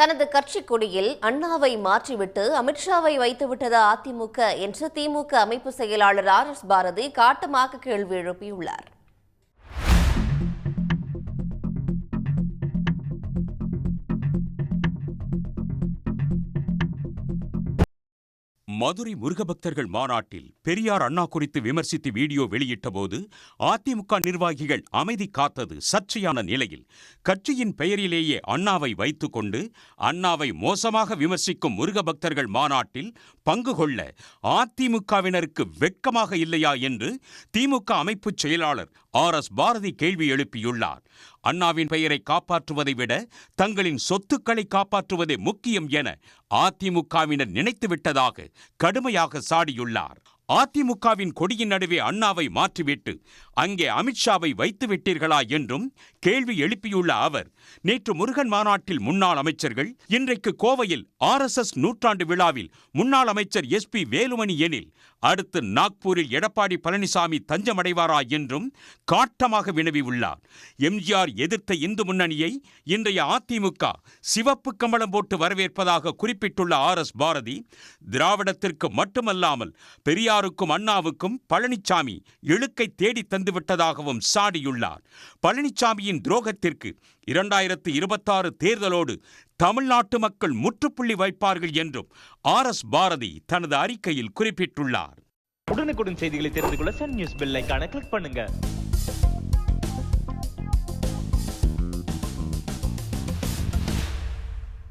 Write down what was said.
தனது கட்சி கொடியில் அண்ணாவை மாற்றிவிட்டு அமித்ஷாவை வைத்துவிட்டது அதிமுக என்று திமுக அமைப்பு செயலாளர் ஆர் எஸ் பாரதி காட்டமாக கேள்வி எழுப்பியுள்ளார். மதுரை முருகபக்தர்கள் மாநாட்டில் பெரியார் அண்ணா குறித்து விமர்சித்து வீடியோ வெளியிட்டபோது அதிமுக நிர்வாகிகள் அமைதி காத்தது சர்ச்சையான நிலையில் கட்சியின் பெயரிலேயே அண்ணாவை வைத்துக்கொண்டு அண்ணாவை மோசமாக விமர்சிக்கும் முருகபக்தர்கள் மாநாட்டில் பங்கு கொள்ள அதிமுகவினருக்கு வெட்கமாக இல்லையா என்று திமுக அமைப்புச் செயலாளர் ஆர் எஸ் பாரதி கேள்வி எழுப்பியுள்ளார். அண்ணாவின் பெயரை காப்பாற்றுவதை விட தங்களின் சொத்துக்களை காப்பாற்றுவதே முக்கியம் என அதிமுகவினர் நினைத்துவிட்டதாக கடுமையாக சாடியுள்ளார். அதிமுகவின் கொடியின் நடுவே அண்ணாவை மாற்றிவிட்டு அங்கே அமித்ஷாவை வைத்து விட்டீர்களா என்றும் கேள்வி எழுப்பியுள்ள அவர் நேற்று முருகன் மாநாட்டில் முன்னாள் அமைச்சர்கள் இன்றைக்கு கோவையில் ஆர்எஸ்எஸ் நூற்றாண்டு விழாவில் முன்னாள் அமைச்சர் எஸ் பி வேலுமணி எனில் அடுத்து நாக்பூரில் எடப்பாடி பழனிசாமி தஞ்சமடைவாரா என்றும் காட்டமாக வினவியுள்ளார். எம்ஜிஆர் எதிர்த்த இந்து முன்னணியை இன்றைய அதிமுக சிவப்பு கம்பளம் போட்டு வரவேற்பதாக குறிப்பிட்டுள்ள ஆர் எஸ் பாரதி திராவிடத்திற்கு மட்டுமல்லாமல் பெரியார் பெரியாருக்கும் அண்ணாவுக்கும் பழனிசாமி இழுக்கை தேடி தந்துவிட்டதாகவும் சாடியுள்ளார். பழனிசாமியின் துரோகத்திற்கு இரண்டாயிரத்து இருபத்தாறு தேர்தலோடு தமிழ்நாட்டு மக்கள் முற்றுப்புள்ளி வைப்பார்கள் என்றும் ஆர் எஸ் பாரதி தனது அறிக்கையில் குறிப்பிட்டுள்ளார். உடனுக்குடன் செய்திகளை தெரிந்து கொள்ள சன் நியூஸ் பெல் கிளிக் பண்ணுங்க.